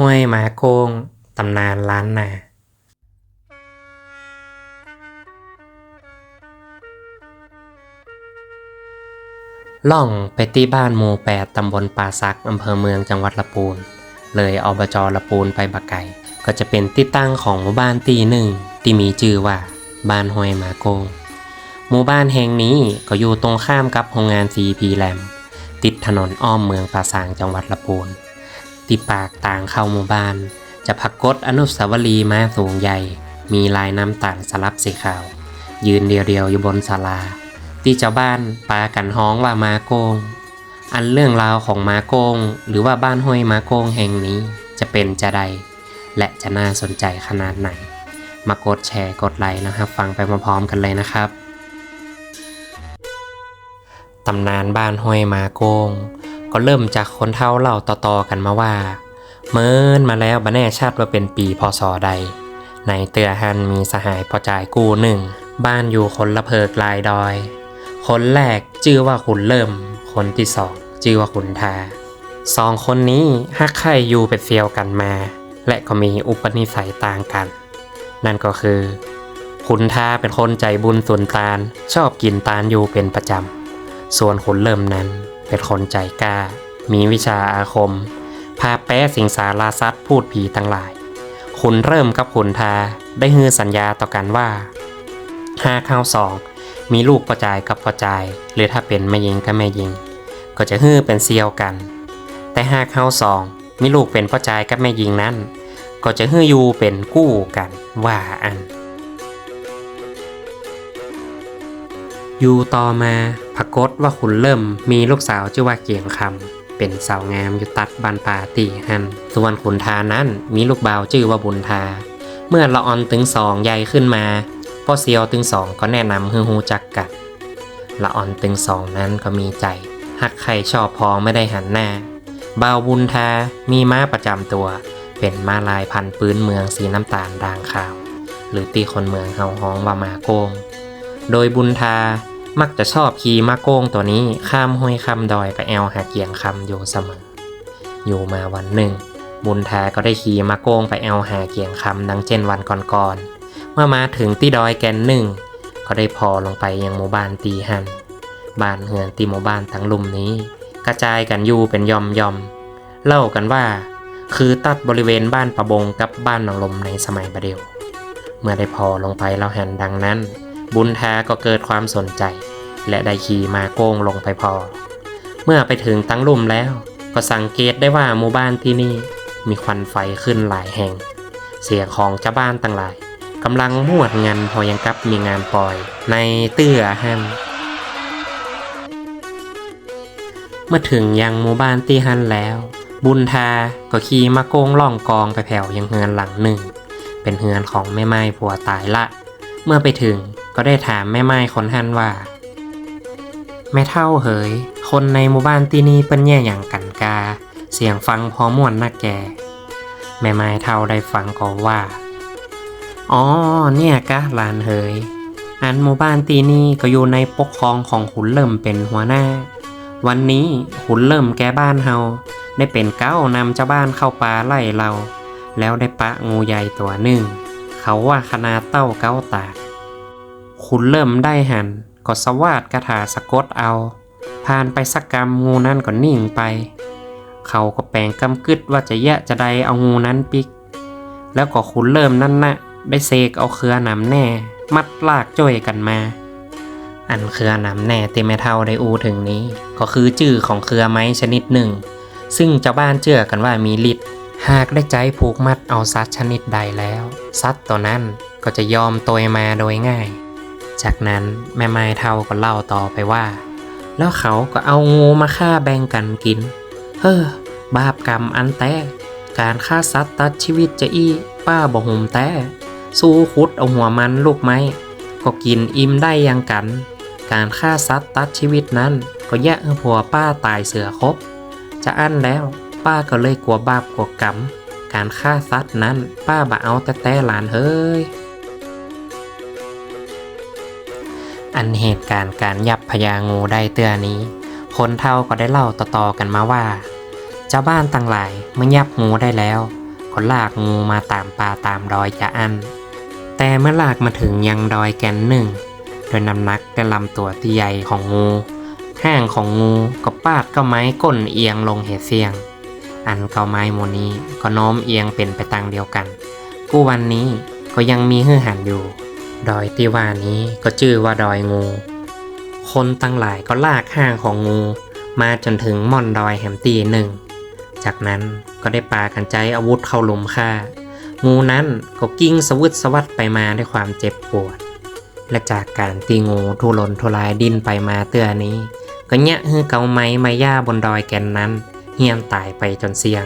ห้วยหมาโกงตำนานล้านนาล่องไปที่บ้านหมู่แปดตำบลป่าซักอำเภอเมืองจังหวัดละปูน เลยอบจละปูนไปบักไก่ ก็จะเป็นที่ตั้งของหมู่บ้านตีหนึ่งที่มีชื่อว่า บ้านห้วยหมาโกง หมู่บ้านแห่งนี้ก็อยู่ตรงข้ามกับโรงงานซีพีแลม ติดถนนอ้อมเมืองป่าสางจังหวัดละปูน ที่ปากต่างเข้าหมู่บ้าน จะพักกดอนุสาวรีย์ม้าสูงใหญ่ มีลายน้ำตาลสลับสีขาว ยืนเดียวๆอยู่บนศาลา ที่เจ้าบ้านปากันฮ้องว่ามาโกง อันเรื่องราวของมาโกง หรือว่าบ้านห้วยมาโกงแห่งนี้จะเป็นจะใด และจะน่าสนใจขนาดไหน มากดแชร์กดไลค์นะครับ ฟังไปพร้อมๆกันเลยนะครับตำนานบ้านห้วยมาโกง ก็เริ่มจากคนเท่าเล่าต่อๆกันมาว่า เมินมาแล้วบัแน่ชาติว่าเป็นปีพศใด ในเตือหันมีสหายพอจ่ายกู้หนึ่ง บ้านอยู่คนละเพิกลายดอย คนแรกชื่อว่าขุนเริ่ม คนที่สองชื่อว่าขุนทาสองคนนี้ฮักใครอยู่เป็นเฟียวกันมา และก็มีอุปนิสัยต่างกัน นั่นก็คือขุนทาเป็นคนใจบุญสุนตานชอบกินตาลอยู่เป็นประจำ ส่วนขุนเริ่มนั้น เป็นคนใจกล้า มีวิชาอาคม พาแป้สิงสาราซัดพูดผีทั้งหลาย ขุนเริ่มกับขุนทาได้ฮือสัญญาต่อกันว่าห้าข้าวสองมีลูกประจายกับประจาย หรือถ้าเป็นแม่ยิงกับแม่ยิง ก็จะฮือเป็นเซียวกัน แต่หากเขาสองมีลูกเป็นประจายกับแม่ยิงนั้น ก็จะฮืออยู่เป็นกู้กันว่าอัน อยู่ต่อมาพกฏว่าขุนเริ่มมีลูกสาวชื่อว่าเกียงคำเป็นสาวงามอยู่ตัดบันป่าตีหันส่วนขุนทานั้นมีลูกบ่าวชื่อว่าบุญทา เมื่อละออนตึงสองใหญ่ขึ้นมาพ่อเซียวตึงสองก็แนะนำฮือฮูจักกันละอ่อนตึงสองนั้นก็มีใจหักใครชอบพอไม่ได้หันหน้าบ่าวบุญทา มีม้าประจำตัว เป็นม้าลายพันปืนเมืองสีน้ำตาลด่างขาว หรือตีคนเมืองเฮาฮ้องว่ามาโกง โดยบุญทา มักจะชอบขี่มาโกงตัวนี้ข้ามห้วยคำดอยไปแอวหาเกียงคำอยู่เสมอ อยู่มาวันหนึ่ง บุญแทาก็ได้ขี่มาโกงไปแอวหาเกียงคำดังเช่นวันก่อนๆเมื่อมาถึงที่ดอยแกนหนึ่ง ก็ได้พอลงไปยังหมู่บ้านตีหันบ้านเฮือนตีหมู่บ้านทั้งลุ่มนี้ กระจายกันอยู่เป็นยอมยอมเล่ากันว่า คือตัดบริเวณบ้านประบงกับบ้านหนองลมในสมัยบดเดียว เมื่อได้พอลงไปเราหันดังนั้น บุญทาก็เกิดความสนใจ และได้ขี่มาโก้งลงไปพอ เมื่อไปถึงตั้งลุ่มแล้ว ก็สังเกตได้ว่าหมู่บ้านที่นี่มีควันไฟขึ้นหลายแห่ง เสียงของเจ้าบ้านต่างหลายกำลังมวดงานพอยังกับมีงานปล่อยในเตื้อแฮมเมื่อถึงยังหมู่บ้านตีฮันแล้ว บุญทาก็ขี่มาโกงล่องกองไปแผ่วยังเฮือนหลังหนึ่ง เป็นเฮือนของแม่ไม้ผัวตายละ เมื่อไปถึง ก็ได้ถามแม่ไม้คนฮันว่า แม่เท่าเหย คนในหมู่บ้านที่นี่เป็นแย่อย่างกันกา เสียงฟังพอม่วนนักแก แม่ไม้เท่าได้ฟังก็ว่า อ๋อ เนี่ยกะหลานเหย อันหมู่บ้านตีนี่ก็อยู่ในปกครองของขุนเริ่มเป็นหัวหน้า วันนี้ขุนเริ่มแกบ้านเฮาได้เป็นเก้านำเจ้าบ้านเข้าป่าไล่เรา แล้วได้ปะงูใหญ่ตัวหนึ่ง เขาว่าขนาเต้าเก้าตาก ขุนเริ่มได้หันก็สวาดกระถาสะกดเอา ผ่านไปสักกรรมงูนั้นก็นิ่งไป เขาก็แปลงกำกึดว่าจะแยะจะใดเอางูนั้นปิก แล้วก็ขุนเริ่มนั่นนะได้เสกเอาเครือหนำแน่ มัดลากจ้อยกันมา อันเครือหนำแน่ที่แม่เท่าได้อูถึงนี้ ก็คือจื่อของเครือไม้ชนิดหนึ่ง ซึ่งเจ้าบ้านเชื่อกันว่ามีฤทธิ์หากได้ใจผูกมัดเอาสัตว์ชนิดใดแล้วสัตว์ตัวนั้นก็จะยอมตัวมาโดยง่าย จากนั้นแม่ไม้เท่าก็เล่าต่อไปว่า แล้วเขาก็เอางูมาฆ่าแบ่งกันกิน เฮ้อบาปกรรมอันแต้การฆ่าสัตว์ตัดชีวิตจะอี้ป้าบ่หุมแต้สู้คุดเอาหัวมันลูกไม้ก็กินอิ่มได้ยังกัน การฆ่าสัตว์ตัดชีวิตนั้น ก็แยะให้ผัวป้าตายเสือครบจะอั้นแล้วป้าก็เลยกลัวบาปกลัวกรรม การฆ่าสัตว์นั้น ป้าบ่เอาแต่แต่หลานเฮ้ย อันเหตุการณ์การยับพญางูได้เตือนี้ คนเท่าก็ได้เล่าต่อๆกันมาว่า เจ้าบ้านต่างหลายเมื่อยับงูได้แล้วก็ลากงูมาตามป่าตามดอยจะอัน แต่เมื่อลากมาถึงยังดอยแกนหนึ่ง โดยนำนักและลำตัวที่ใหญ่ของงูห้างของงูก็ปาดเก้าไม้ก้นเอียงลงเหตเสียง อันเก้าไม้โมนี้ก็โน้มเอียงเป็นไปตางเดียวกัน กู้วันนี้ก็ยังมีหื้อหันอยู่ ดอยที่ว่านี้ก็ชื่อว่าดอยงู คนตั้งหลายก็ลากห้างของงู มาจนถึงม่อนดอยแฮมตีหนึ่ง จากนั้นก็ได้ปากันใจอาวุธเข้าลุมฆ่า งูนั้นก็กิ้งสวึดสวัดไปมาด้วยความเจ็บปวด และจากการตีงูทุรนทุรายดินไปมาเตือนี้ ก็แยะฮือเกาไม้ไม้ย่าบนดอยแกนนั้น เฮียนตายไปจนเสี่ยง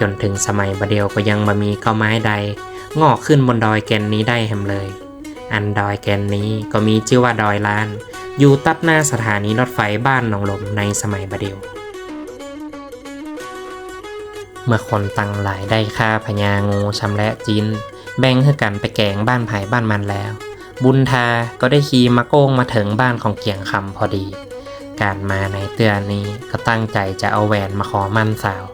จนถึงสมัยบเดียวก็ยังมามีเกาไม้ใดงอกขึ้นบนดอยแกนนี้ได้แฮมเลย อันดอยแกนนี้ก็มีชื่อว่าดอยลาน อยู่ตัดหน้าสถานีรถไฟบ้านหนองลมในสมัยบดเดียวเมื่อคนตังหลายได้ฆ่าพญางูชำและจิน แบ่งให้กันไปแกงบ้านไผ่บ้านมันแล้ว บุญทาก็ได้ขี่มาโก้งมาถึงบ้านของเกียงคำพอดี การมาในเตือนนี้ก็ตั้งใจจะเอาแหวนมาขอมั่นสาว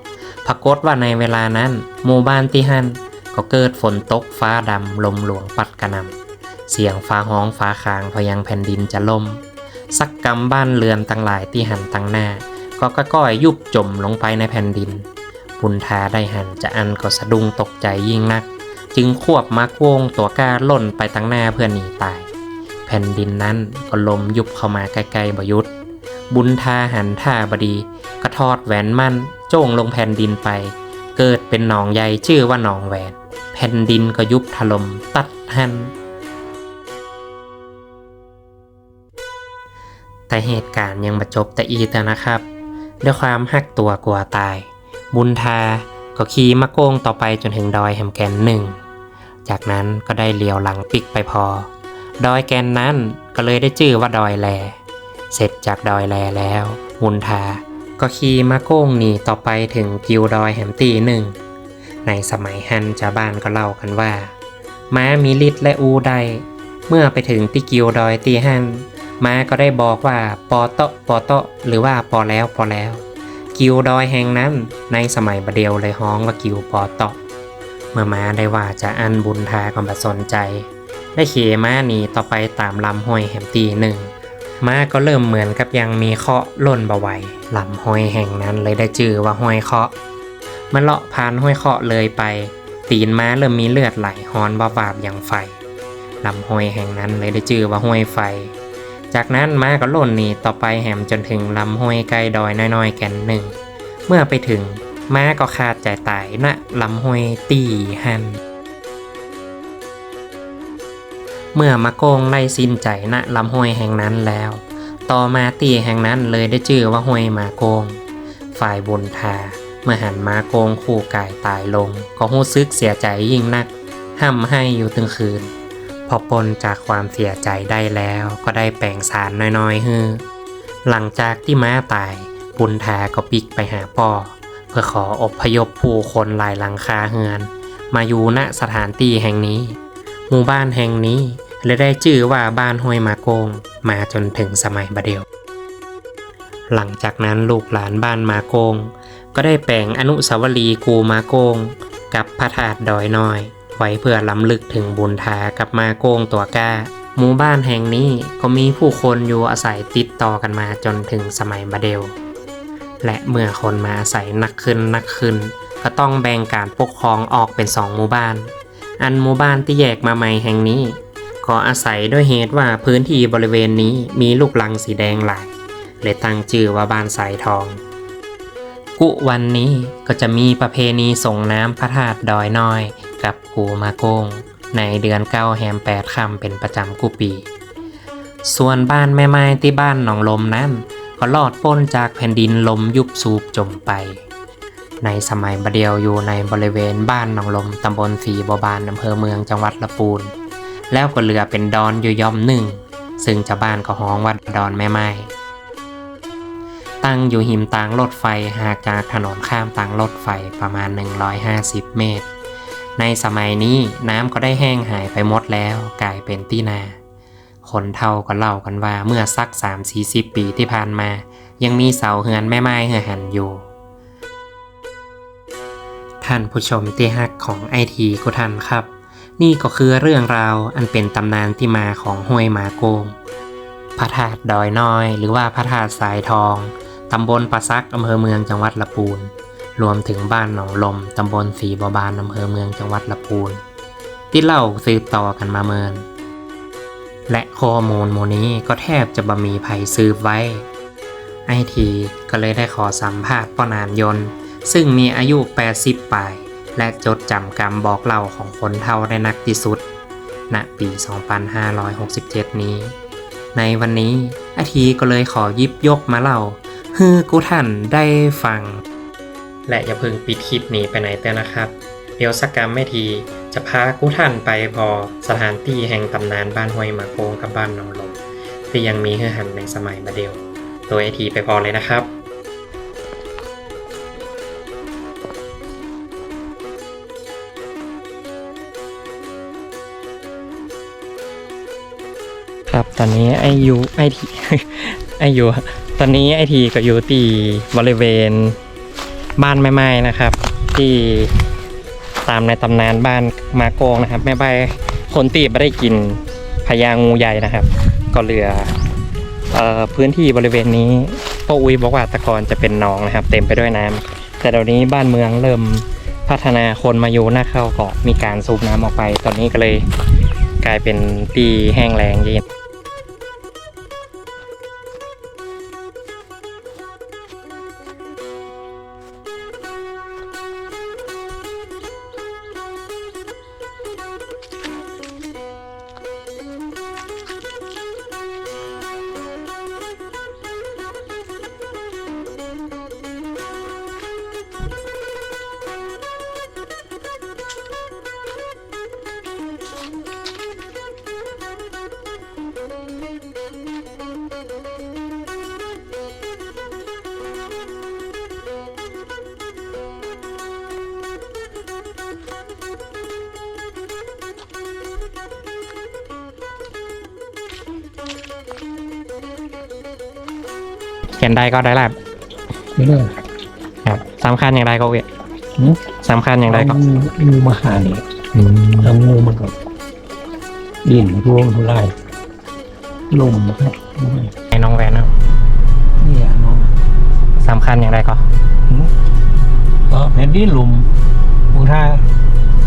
ปรากฏว่าในเวลานั้น หมู่บ้านที่หันก็เกิดฝนตกฟ้าดำลมหลวงปัดกระนำ เสียงฟ้าห้องฟ้าค้างพยังแผ่นดินจะล่ม สักกรรมบ้านเรือนตั้งหลายที่หันตั้งหน้า ก็ก้อยยุบจมลงไปในแผ่นดินบุญทาได้หันจะอันก็สะดุ้งตกใจยิ่งนัก จึงควบมักวงตัวกล้าล่นไปตั้งหน้าเพื่อหนีตาย แผ่นดินนั้นก็ลมยุบเข้ามาใกล้ๆบยุทธบุญทาหันท่าบดีก็ทอดแหวนมั่นโจ้งลงแผ่นดินไป เกิดเป็นหนองใหญ่ชื่อว่าหนองแหวน แผ่นดินก็ยุบถล่มตัดหัน แต่เหตุการณ์ยังมาจบแต่อีแต่นะครับ ด้วยความหักตัวกลัวตาย บุญทาก็ขี่มาโกงต่อไปจนถึงดอยแฮมแกนหนึ่ง จากนั้นก็ได้เลี้ยวหลังปิกไปพอ ดอยแกนนั้นก็เลยได้ชื่อว่าดอยแล เสร็จจากดอยแลแล้ว บุญทาก็ขี่มาโกงหนีต่อไปถึงกิวดอยแฮมตีหนึ่ง ในสมัยฮันชาวบ้านก็เล่ากันว่า ม้ามีฤทธิ์และอูได้ เมื่อไปถึงที่กิวดอยตีฮัน ม้าก็ได้บอกว่าปอโตะปอโตะหรือว่าปอแล้วปอแล้ว กิวดอยแห่งนั้นในสมัยบดเดียวเลยฮ้องว่ากิวปอโตะเมื่อม้าได้ว่าจะอันบุญทาก็มาสนใจ ได้ขี่ม้าหนีต่อไปตามลำห้วยแหมตีหนึ่งม้าก็เริ่มเหมือนกับยังมีเคาะล่นบาไหวลำห้วยแห่งนั้นเลยได้ชื่อว่าห้วยเคาะมื่อเลาะผ่านห้วยเคาะเลยไป ตีนม้าเริ่มมีเลือดไหลฮอนบาบาบอย่างไฟลำห้วยแห่งนั้นเลยได้ชื่อว่าห้วยไฟ จากนั้นม้าก็ล่นหนีต่อไปแหมจนถึงลำห้วยไกลดอยน้อยๆแก่นหนึ่ง เมื่อไปถึงม้าก็ขาดใจตายณลำห้วยตีหันเมื่อมาโกงไล่สิ้นใจณลำห้วยแห่งนั้นแล้ว ต่อมาตีแห่งนั้นเลยได้ชื่อว่าห้วยมาโกง ฝ่ายบุญทาเมื่อหันมาโกงคู่กายตายลง ก็หู้ซึกเสียใจยิ่งนักห้ำให้อยู่ตึงคืน พอปนจากความเสียใจได้แล้วก็ได้แปลงสารน้อยๆฮือหลังจากที่ม้าตายบุญทาก็ปิกไปหาพ่อ เพื่อขออพยพผู้คนหลายหลังคาเฮือน มาอยู่ณสถานที่แห่งนี้ หมู่บ้านแห่งนี้เลยได้ชื่อว่าบ้านห้วยมาโกง มาจนถึงสมัยบดเดียว หลังจากนั้นลูกหลานบ้านมาโกง ก็ได้แปลงอนุสาวรีย์กูมาโกง กับพระธาตุดอยน้อย ไว้เพื่อล้ำลึกถึงบุญทากับมาโกงตัวก้า หมู่บ้านแห่งนี้ก็มีผู้คนอยู่อาศัยติดต่อกันมาจนถึงสมัยบดเดล และเมื่อคนมาอาศัยหนักขึ้นหนักขึ้น ก็ต้องแบ่งการปกครองออกเป็นสองหมู่บ้าน อันหมู่บ้านที่แยกมาใหม่แห่งนี้ก็อาศัยด้วยเหตุว่าพื้นที่บริเวณนี้มีลูกลังสีแดงหลายเลยตั้งชื่อว่าบ้านสายทอง กุวันนี้ก็จะมีประเพณีส่งน้ำพระธาตุดอยน้อย กับกูมาโกง ในเดือนเก้าแฮมแปดคำเป็นประจำกุปี ส่วนบ้านแม่ไม้ที่บ้านหนองลมนั้น ก็ลอดพ้นจากแผ่นดินลมยุบสูบจมไป ในสมัยบดเดียวอยู่ในบริเวณบ้านหนองลมตำบลสีบอบานอำเภอเมืองจังหวัดละปูน แล้วก็เหลือเป็นดอนอยู่ย่อมหนึ่ง ซึ่งชาวบ้านก็ฮ้องว่าดอนแม่ไม้ตั้งอยู่หิมตางรถไฟห่างจากถนนข้ามตางรถไฟประมาณ 150 เมตร ในสมัยนี้น้ำก็ได้แห้งหายไปหมดแล้วกลายเป็นที่นาคนเท่าก็เล่ากันว่าเมื่อสัก 3-40 ปีที่ผ่านมา ยังมีเสาเฮือนแม่ไม้เหือหันอยู่ ท่านผู้ชมที่ฮักของไอทีกุทันครับ นี่ก็คือเรื่องราวอันเป็นตำนานที่มาของห้วยหมาโกง พระธาตุดอยน้อย หรือว่าพระธาตุสายทอง ตำบลปะซักอำเภอเมืองจังหวัดละปูน รวมถึงบ้านหนองลมตำบลสีบาบานอำเภอเมืองจังหวัดละปูน ที่เล่าสืบต่อกันมาเมิน และข้อมูลโมนี้ก็แทบจะบะมีไผสืบไว้ ไอทีก็เลยได้ขอสัมภาษณ์ป้อนานยนต์ซึ่งมีอายุ 80ปลาย และจดจำกรรมบอกเล่าของคนเท่าได้นักที่สุด ณ ปี 2567 นี้ ในวันนี้ไอทีก็เลยขอยิบยกมาเล่าฮือกูท่านได้ฟัง และอย่าเพิ่งปิดคลิปนี้ไปไหนแต่นะครับ เดี๋ยวสักกรรมไม่ทีจะพากูท่านไปพอสถานที่แห่งตำนานบ้านห้วยหมาโกงกับบ้านนองลมที่ยังมีเฮือหันในสมัยมาเดียวตัวไอทีไปพอเลยนะครับครับตอนนี้ไอยูไอทีไอยูตอนนี้ไอทีก็อยู่ที่บริเวณ บ้านแม่ไม้นะครับ ที่ตามในตำนานบ้านมาโกงนะครับ แม่ใบคนตีไม่ได้กินพญางูใหญ่นะครับ ก็เหลือเออพื้นที่บริเวณนี้พ่ออุ้ยบอกว่าตะกอนจะเป็นหนองนะครับ เต็มไปด้วยน้ำแต่เดี๋ยวนี้บ้านเมืองเริ่มพัฒนาคนมาอยู่หน้าเข้าก็มีการสูบน้ำออกไป ตอนนี้ก็เลยกลายเป็นปีแห้งแล้งเย็น ยนได้ก็ได้แหละไม่ได้ครับสำคัญอย่างไรก็เวยหืมสำคัญอย่างไรก็เงูงูมาหาเนี่ยเอางูมันกับดินร่วงทุไลายลมครับไอ้น้องแวนครับนี่อะน้องสำคัญอย่างไรก็หืมก็แผ่นดินลมมูท่า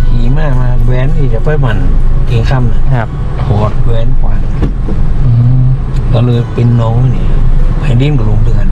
ขี่มามาแหวนที่จะไปหมันเก่งค่ำน่ะครับโหดแหวนขวานก็เลยเป็นน้องนี่แผ่นดิ นกับลมเดือน